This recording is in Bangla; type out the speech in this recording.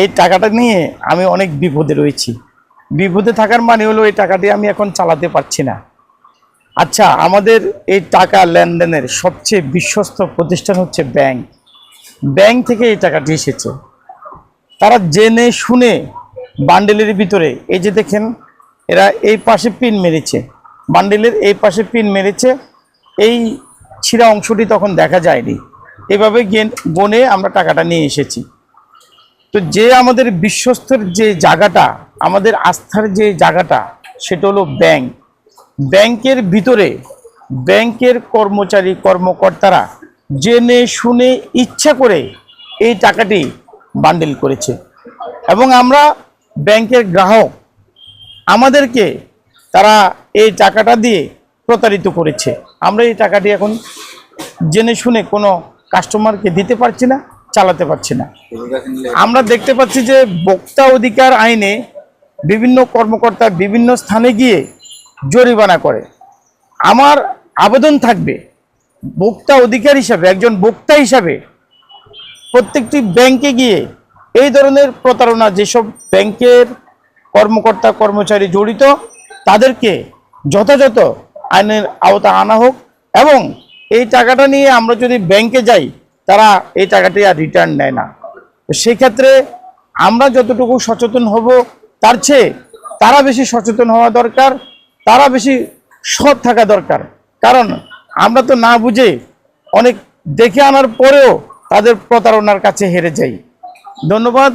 এই টাকাটা নিয়ে আমি অনেক বিপদে রয়েছি। বিপদে থাকার মানে হলো এই টাকাটি আমি এখন চালাতে পারছি না। আচ্ছা আমাদের এই টাকা লেনদেনের সবচেয়ে বিশ্বস্ত প্রতিষ্ঠান হচ্ছে ব্যাংক। ব্যাংক থেকে এই টাকাটি এসেছে। তারা জেনে শুনে বান্ডেলের ভিতরে, এই যে দেখেন, এরা এই পাশে পিন মেরেছে। বান্ডেলের এই পাশে পিন মেরেছে। এই ছিঁড়া অংশটি তখন দেখা যায়নি। এভাবে গেন গনে আমরা টাকাটা নিয়ে এসেছি। তো যে আমাদের বিশ্বস্তর যে জায়গাটা, আমাদের আস্থার যে জায়গাটা, সেটা হলো ব্যাংক। ব্যাংকের ভিতরে, ব্যাংকের কর্মচারী, কর্মকর্তারা জেনে শুনে ইচ্ছা করে এই টাকাটি বান্ডেল করেছে। এবং আমরা ব্যাংকের গ্রাহক, আমাদেরকে তারা এই টাকাটা দিয়ে প্রতারিত করেছে। আমরা এই টাকাটি এখন জেনে শুনে কোনো কাস্টমারকে দিতে পারছি না। চালাতে পারছি না। আমরা দেখতে পাচ্ছি যে ভোক্তা অধিকার আইনে বিভিন্ন কর্মকর্তা বিভিন্ন স্থানে গিয়ে জরিমানা করে। আমার আবেদন থাকবে ভোক্তা অধিকার হিসাবে একজন ভোক্তা হিসাবে প্রত্যেকটি ব্যাংকে গিয়ে এই ধরনের প্রতারণা যেসব ব্যাংকের কর্মকর্তা কর্মচারী জড়িত তাদেরকে যথাযথ আইনের আওতা আনা হোক এবং এই টাকাটা নিয়ে আমরা যদি ব্যাংকে যাই তারা এই টাকাটি আর রিটার্ন নেয় না। সেই ক্ষেত্রে আমরা যতটুকু সচেতন হব, তার চেয়ে তারা বেশি সচেতন হওয়া দরকার, তারা বেশি সৎ থাকা দরকার। কারণ আমরা তো না বুঝে অনেক দেখে আনার পরেও তাদের প্রতারণার কাছে হেরে যাই। ধন্যবাদ।